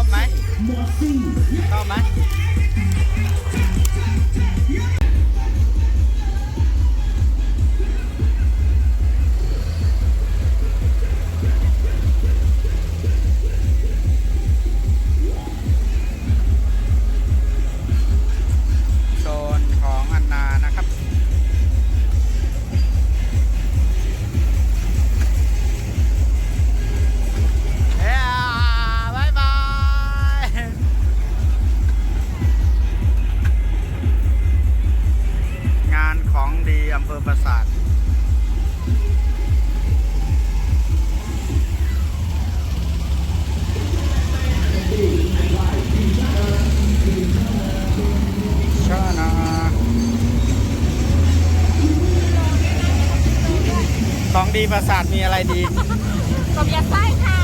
อบไหมชอบไหม ดีปราสาทมีอะไรดี กบยัดไส้ค่ะ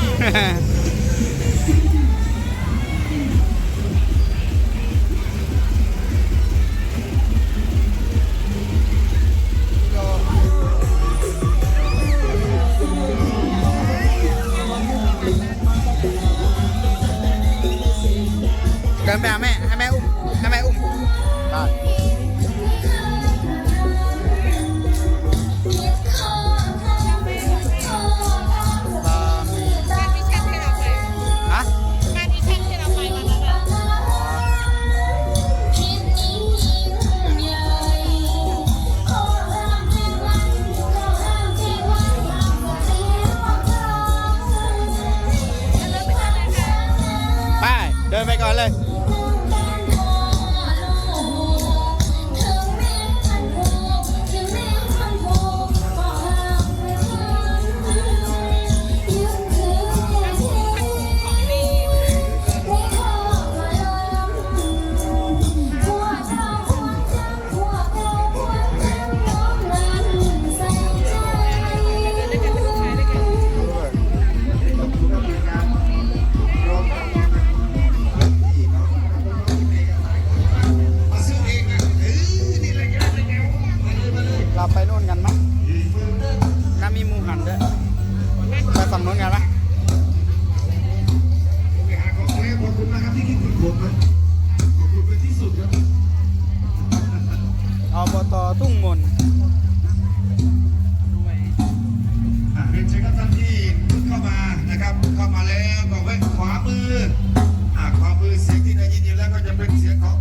เป็นเสียงของ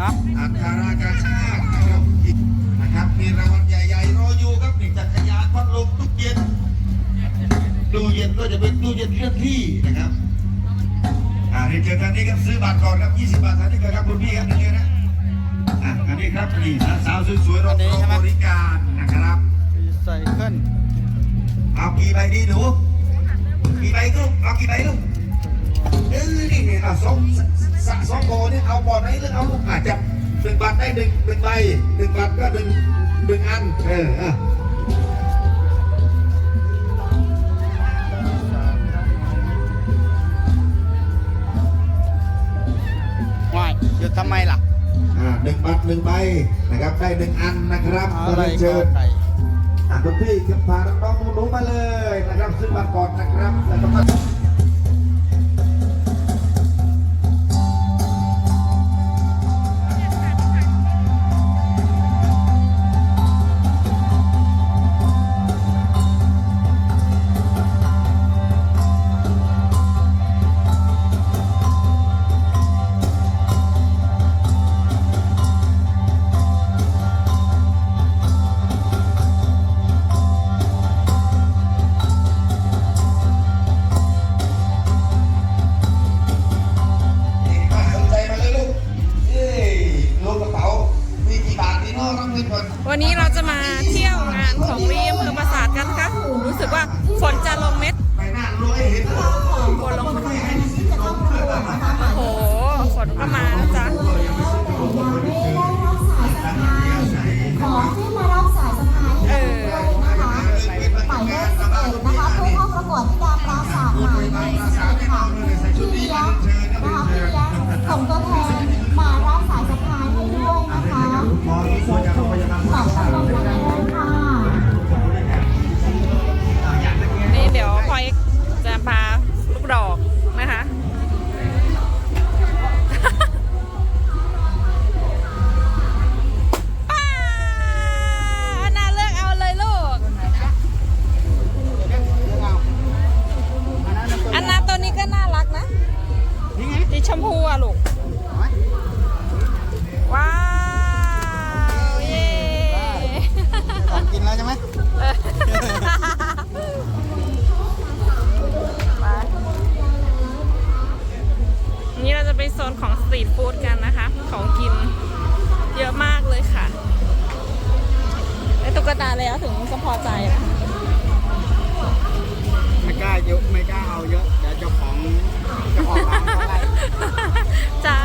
ฮะอัคารากาชาตินะครับนะครับมีรางวัลใหญ่ๆรออยู่ครับนี่จักรยานพัดลมทุกเย็นดูเย็นก็จะเป็นตู้เย็นเคลื่อนที่นะครับอ่าเรียนเชิญท่านนี้ครับซื้อบัตรก่อนครับ 20 บาทท่านนี้ก่อนครับคุณพี่ครับนี่เลยนะอะอันนี้ครับนี่สาวๆสวยๆรอบบริการนะครับรีไซเคิลเอากี่ใบดีหนูกี่ใบลูกเอากี่ใบลูกเออนี่นี่เอาสอง สสสองโกนี่เอาบอลไหนหรือเอาลูกอาจจะหนึ่งบาทได้หนึ่งหนึ่งใบหนึ่งบาทก็หนึ่งหนึ่งอันเอออะว่ายหยุดทำไมล่ะ อ่าหนึ่งบาทหนึ่งใบนะครับได้หนึ่งอันนะครับอะไรเชิก็ญไก่อะคุณพี่จะพาน้องๆหนูๆมาเลยนะครับซื้อบัตรก่อนนะครับแล้วก็มา แล้วถึงจะพอใจนะไม่กล้าเยอะไม่กล้าเอาเยอะเดี๋ยวเจ้าของเจ้าของร้านเขาไล่ จ้า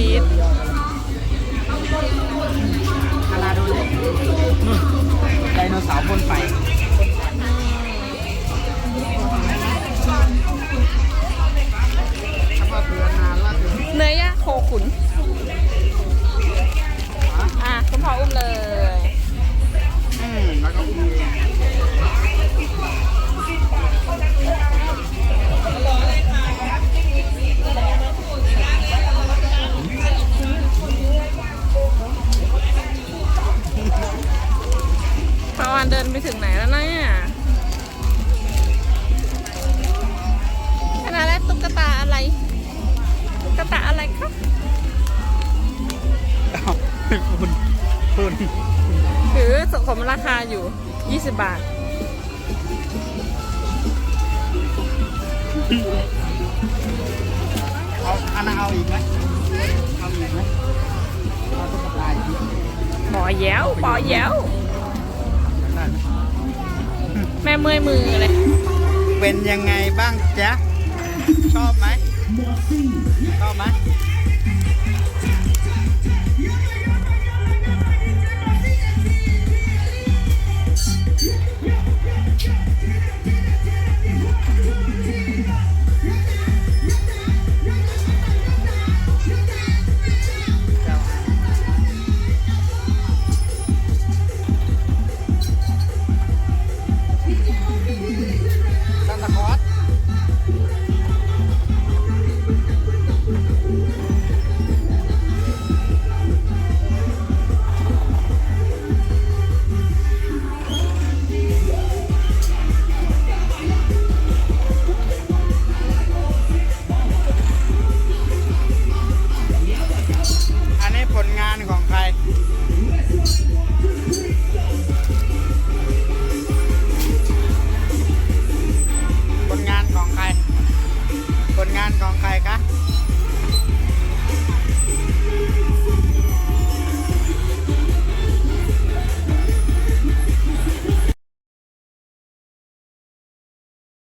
ชีสนาอะไรครับอ้าวคุณคุณถือสมราคาอยู่ 20 บาท เอาอันนั้นเอาอีกไหมเอาอีกไหมเอาตุ๊กตาอีกไหมปอแย้วปอแย้ว ได้ไหมแม่เมื่อยมือเลย เป็นยังไงบ้างจ๊ะ ชอบไหมชอบไหม